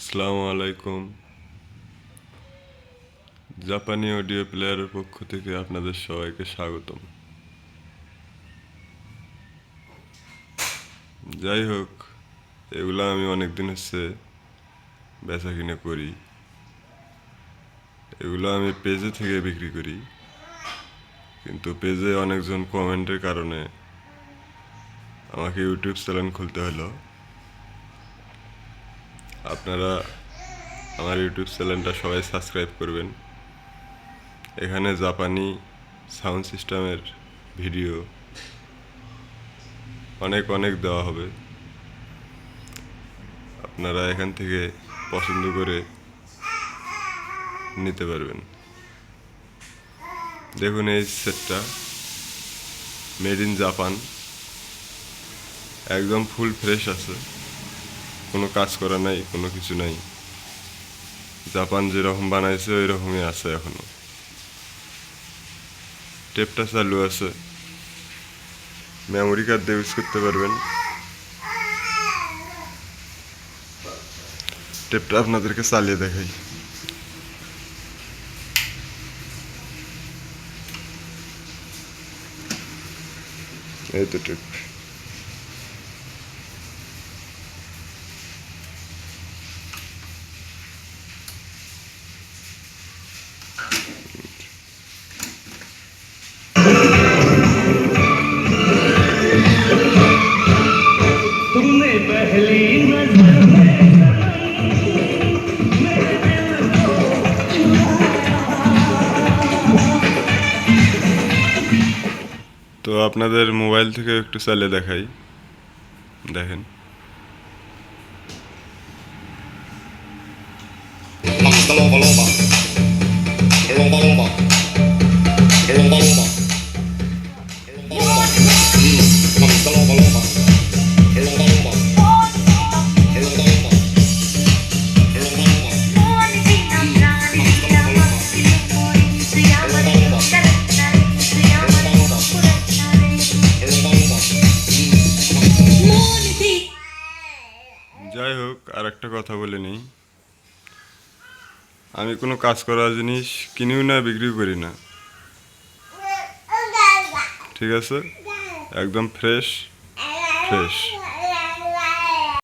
আসসালামু আলাইকুম। জাপানি অডিও প্লেয়ারের পক্ষ থেকে আপনাদের সবাইকে স্বাগতম। যাই হোক, এগুলো আমি অনেক দিন হচ্ছে বেচা কিনে করি। এগুলো আমি পেজে থেকে বিক্রি করি। কিন্তু পেজে অনেকজন কমেন্টের কারণে আমাকে ইউটিউব চ্যানেল খুলতে হলো। আপনারা আমার ইউটিউব চ্যানেলটা সবাই সাবস্ক্রাইব করবেন। এখানে জাপানি সাউন্ড সিস্টেমের ভিডিও অনেক অনেক দেওয়া হবে। আপনারা এখান থেকে পছন্দ করে নিতে পারবেন। দেখুন এই সেটটা মেড ইন জাপান। একদম ফুল ফ্রেশ আছে। কোনো কাজ করা নাই, কোনো কিছু নাই। জাপান যেরকম বানাইছে ওই রকমই আছে এখনও। টেপটা চালু আছে। মেমোরি কার্ড দিয়ে ইউজ করতে পারবেন। টেপটা আপনাদেরকে চালিয়ে দেখাই। এই তো টেপ। তো আপনাদের মোবাইল থেকে একটু চালিয়ে দেখাই দেখেন Hasta loba loba. Loba loba. Loba যাই হোক, আর একটা কথা বলে নেই। আমি কোনো কাজ করা জিনিস কিনিও না, বিক্রিও করি না। ঠিক আছে? একদম ফ্রেশ ফ্রেশ